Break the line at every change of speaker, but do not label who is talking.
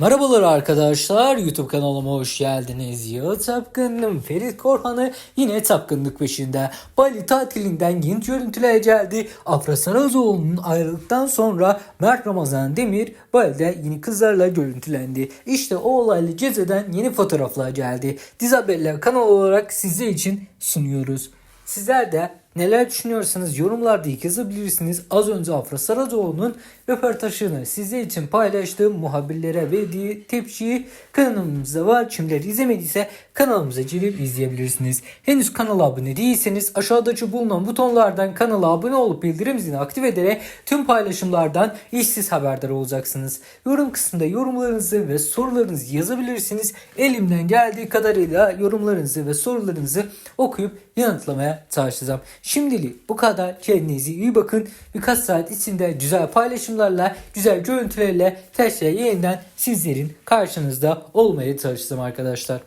Merhabalar arkadaşlar YouTube kanalıma hoş geldiniz. Yağı Tapkın'ın Ferit Korhan'ı yine tapkınlık peşinde. Bali tatilinden yeni görüntüler geldi. Afra Sarazoğlu'nun ayrılıktan sonra Mert Ramazan Demir Bali'de yeni kızlarla görüntülendi. İşte o olaylı gezeden yeni fotoğraflar geldi. Dizi Haberler kanalı olarak sizler için sunuyoruz. Sizler de neler düşünüyorsanız yorumlarda yazabilirsiniz. Az önce Afra Saracoğlu'nun röportajını sizler için paylaştığım muhabirlere verdiği tepkiyi kanalımızda var. Kimler izlemediyse kanalımıza girip izleyebilirsiniz. Henüz kanala abone değilseniz aşağıdaki bulunan butonlardan kanala abone olup bildirim zilini aktif ederek tüm paylaşımlardan işsiz haberdar olacaksınız. Yorum kısmında yorumlarınızı ve sorularınızı yazabilirsiniz. Elimden geldiği kadarıyla yorumlarınızı ve sorularınızı okuyup yanıtlamaya çalışacağım. Şimdilik bu kadar. Kendinize iyi bakın. Birkaç saat içinde güzel paylaşımlarla, güzel görüntülerle tekrar yeniden sizlerin karşınızda olmaya çalışacağım arkadaşlar.